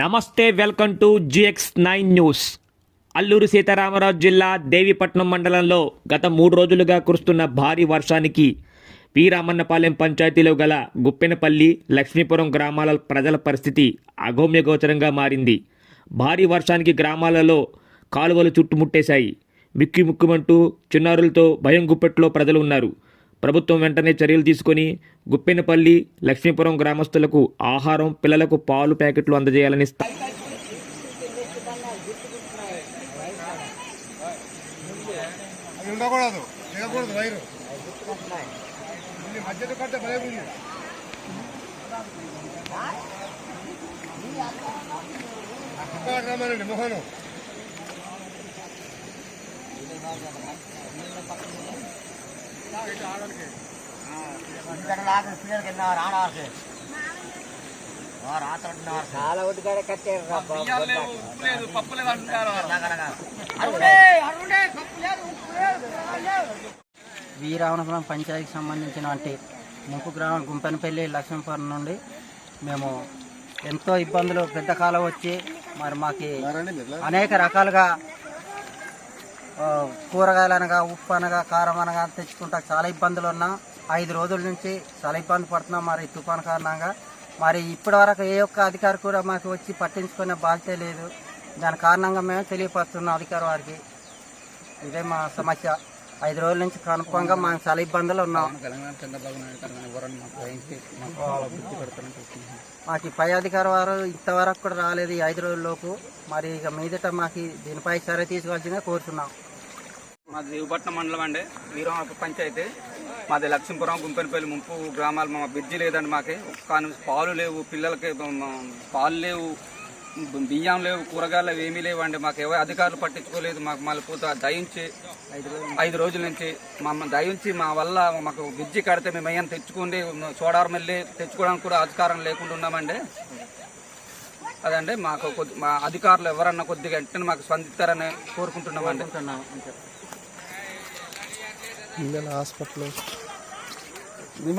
నమస్తే welcome to G X nine news. Alluri Sitaramaraju జిల్లా దేవిపట్నం మండలంలో గత మూడు రోజులుగా కురుస్తున్న భారీ వర్షానికి వీరామన్నపాలెం పంచాయతీలో గల గుప్పెనపల్లి లక్ష్మీపురం గ్రామాల ప్రజల పరిస్థితి అగోమ్యగోచరంగా మారింది. భారీ వర్షానికి గ్రామాలలో కాలువలు చుట్టుముట్టేశాయి. మిక్కిముక్కుమంటూ చిన్నారులతో భయం గుప్పెట్లో ప్రజలు ఉన్నారు. ప్రభుత్వం వెంటనే చర్యలు తీసుకొని గుప్పెనపల్లి లక్ష్మీపురం గ్రామస్తులకు ఆహారం పిల్లలకు పాలు ప్యాకెట్లు అందజేయాలని స్థా- చాలా ఒడ్డుగాడ కట్టారు రా బాబు. వీరావనపురం పంచాయతీకి సంబంధించిన అంటే ముంపు గ్రామం గుంపెనపల్లి లక్ష్మీపురం నుండి మేము ఎంతో ఇబ్బందులు పెద్ద కాలం వచ్చి మరి మాకు అనేక రకాలుగా కూరగాయలు అనగా ఉప్పు అనగా కారం అనగా తెచ్చుకుంటా చాలా ఇబ్బందులు ఉన్నాం. ఐదు రోజుల నుంచి చాలా ఇబ్బంది పడుతున్నాం మరి తుఫాను కారణంగా. మరి ఇప్పటి వరకు ఏ ఒక్క అధికారి కూడా మాకు వచ్చి పట్టించుకునే బాధ్యత లేదు. దాని కారణంగా మేము తెలియపరుస్తున్నాం అధికారి వారికి ఇదే మా సమస్య. ఐదు రోజుల నుంచి కనుపంగా మేము చాలా ఇబ్బందులు ఉన్నాం. మాకు పై అధికారి వారు ఇంతవరకు కూడా రాలేదు ఈ ఐదు రోజుల్లోపు మరి ఇక మీదట మాకు దీనిపై చర్య తీసుకోవాల్సిందే కోరుతున్నాం. మాది దేవపట్నం మండలం అండి. వీరం పంచాయతీ. మాది లక్ష్మీపురం గుంపెనపల్లి ముంపు గ్రామాలు. మా బ్రిడ్జి లేదండి మాకు. కానీ పాలు లేవు పిల్లలకి పాలు లేవు బియ్యం లేవు కూరగాయలు లేవు ఏమీ లేవండి. మాకు ఎవరు అధికారులు పట్టించుకోలేదు. మాకు మళ్ళీ పూత దయించి ఐదు రోజుల నుంచి మా దయించి మా వల్ల మాకు బ్రిడ్జి కడితే మేము అయ్యాన్ని తెచ్చుకుండి సోడారం వెళ్ళి తెచ్చుకోవడానికి కూడా అధికారం లేకుండా ఉన్నామండి. అదండి మాకు మా అధికారులు ఎవరన్నా కొద్దిగా వెంటనే మాకు స్పందిస్తారని కోరుకుంటున్నామండి. పిల్లల హాస్పిటల్. మీ